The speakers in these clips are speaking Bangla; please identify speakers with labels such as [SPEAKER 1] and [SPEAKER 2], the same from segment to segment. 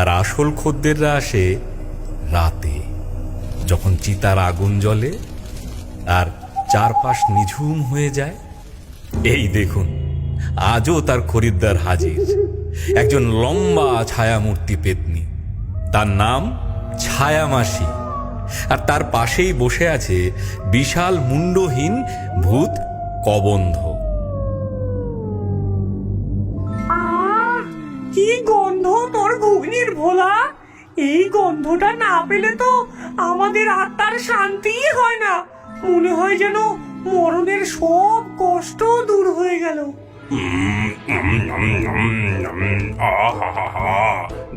[SPEAKER 1] তার আসল খদ্দেররা আসে রাতে, যখন চিতার আগুন জ্বলে আর চারপাশ নিঝুম হয়ে যায়। এই দেখুন, আজও তার খরিদ্দার হাজির, একজন লম্বা ছায়ামূর্তি পেতনি। তার নাম ছায়ামাসি আর তার পাশেই বসে আছে বিশাল মুন্ডহীন ভূত কবন্ধ।
[SPEAKER 2] কি গন্ধ তোর ঘুগনির ভোলা? এই গন্ধটা না পেলে তো আমাদের আত্মার শান্তিই হয় না। মনে হয় যেন মরণের সব কষ্ট দূর হয়ে গেল।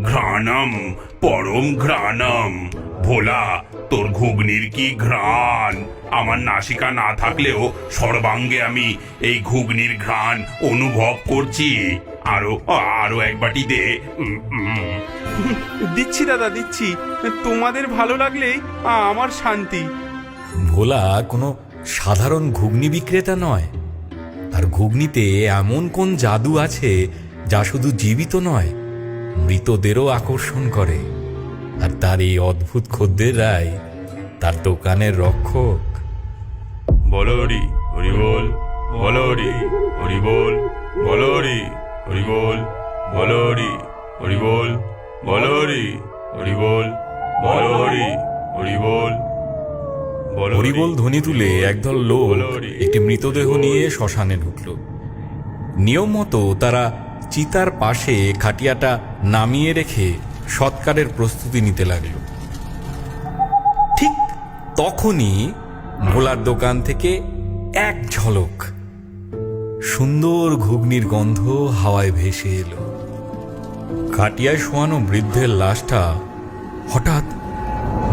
[SPEAKER 3] ঘ্রাণম, পরম ঘ্রাণম। ভোলা, তোর ঘুগনির কি ঘ্রাণ? আমার নাসিকা না থাকলেও সর্বাঙ্গে আমি এই ঘুগনির ঘ্রাণ অনুভব করছি। আরও আরও এক বাটি দে।
[SPEAKER 4] দিচ্ছি দাদা দিচ্ছি। তোমাদের ভালো লাগলেই আমার শান্তি।
[SPEAKER 1] ভোলা কোনো সাধারণ ঘুগনি বিক্রেতা নয়। তার ঘুগনিতে এমন কোন জাদু আছে যা শুধু জীবিত নয় মৃতদেরও আকর্ষণ করে। আর তার এই অদ্ভুত খদ্দেররাই তার দোকানের রক্ষক।
[SPEAKER 3] বলো হরি হরি বল। বলো হরি হরি বল। বলো হরি। হরি বল হরি হরি বল হরি হরি বল হরি হরি বল বলো
[SPEAKER 1] হরিবোল ধ্বনি তুলে একদল লোক একটি মৃতদেহ নিয়ে শ্মশানে ঢুকল। নিয়ম মতো তারা চিতার পাশে খাটিয়াটা নামিয়ে রেখে সৎকারের প্রস্তুতি নিতে লাগল। ঠিক তখনই ভোলার দোকান থেকে এক ঝলক সুন্দর ঘুগনির গন্ধ হাওয়ায় ভেসে এলো। খাটিয়ায় শোয়ানো বৃদ্ধের লাশটা হঠাৎ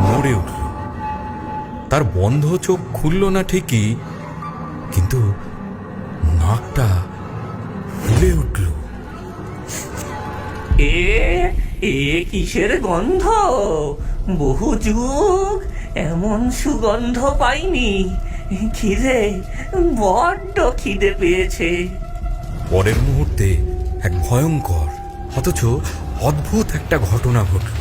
[SPEAKER 1] নড়ে উঠল। তার বন্ধ চোখ খুলল না ঠিকই, কিন্তু নাকটা ফুলে উঠল।
[SPEAKER 2] এ এ কিসের গন্ধ? বহু যুগ এমন সুগন্ধ পাইনি। খিদে বড্ড খিদে পেয়েছে।
[SPEAKER 1] পরের মুহূর্তে এক ভয়ঙ্কর অথচ অদ্ভুত একটা ঘটনা ঘটল।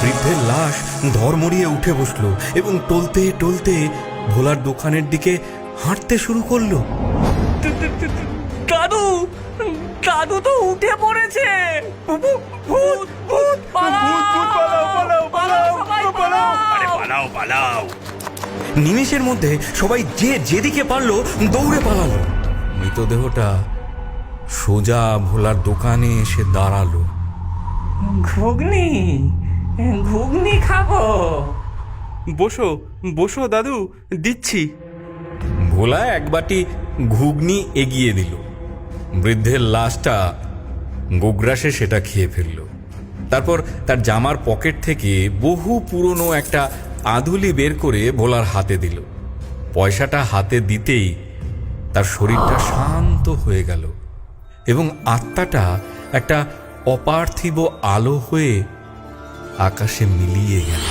[SPEAKER 1] বৃদ্ধের লাশ ধর্মড়িয়ে উঠে বসল এবং টলতে টলতে ভোলার দোকানের দিকে হাঁটতে শুরু করল।
[SPEAKER 2] দাদু দাদু তো উঠে পড়েছে। ভূত ভূত ভূত পালাও পালাও সবাই পালাও।
[SPEAKER 3] পালাও পালাও।
[SPEAKER 1] নিমেষের মধ্যে সবাই যে যেদিকে পারল দৌড়ে পালালো। মৃতদেহটা সোজা ভোলার দোকানে এসে দাঁড়াল।
[SPEAKER 2] ঘুগনি ঘুগনি খাব।
[SPEAKER 4] বসো বসো দাদু দিচ্ছি।
[SPEAKER 1] ভোলা এক বাটি ঘুগনি এগিয়ে দিল। বৃদ্ধের লাশটা গোগ্রাসে সেটা খেয়ে ফেলল। তারপর তার জামার পকেট থেকে বহু পুরনো একটা আধুলি বের করে ভোলার হাতে দিল। পয়সাটা হাতে দিতেই তার শরীরটা শান্ত হয়ে গেল এবং আত্মাটা একটা অপার্থিব আলো হয়ে আকাশে মিলিয়ে গেল।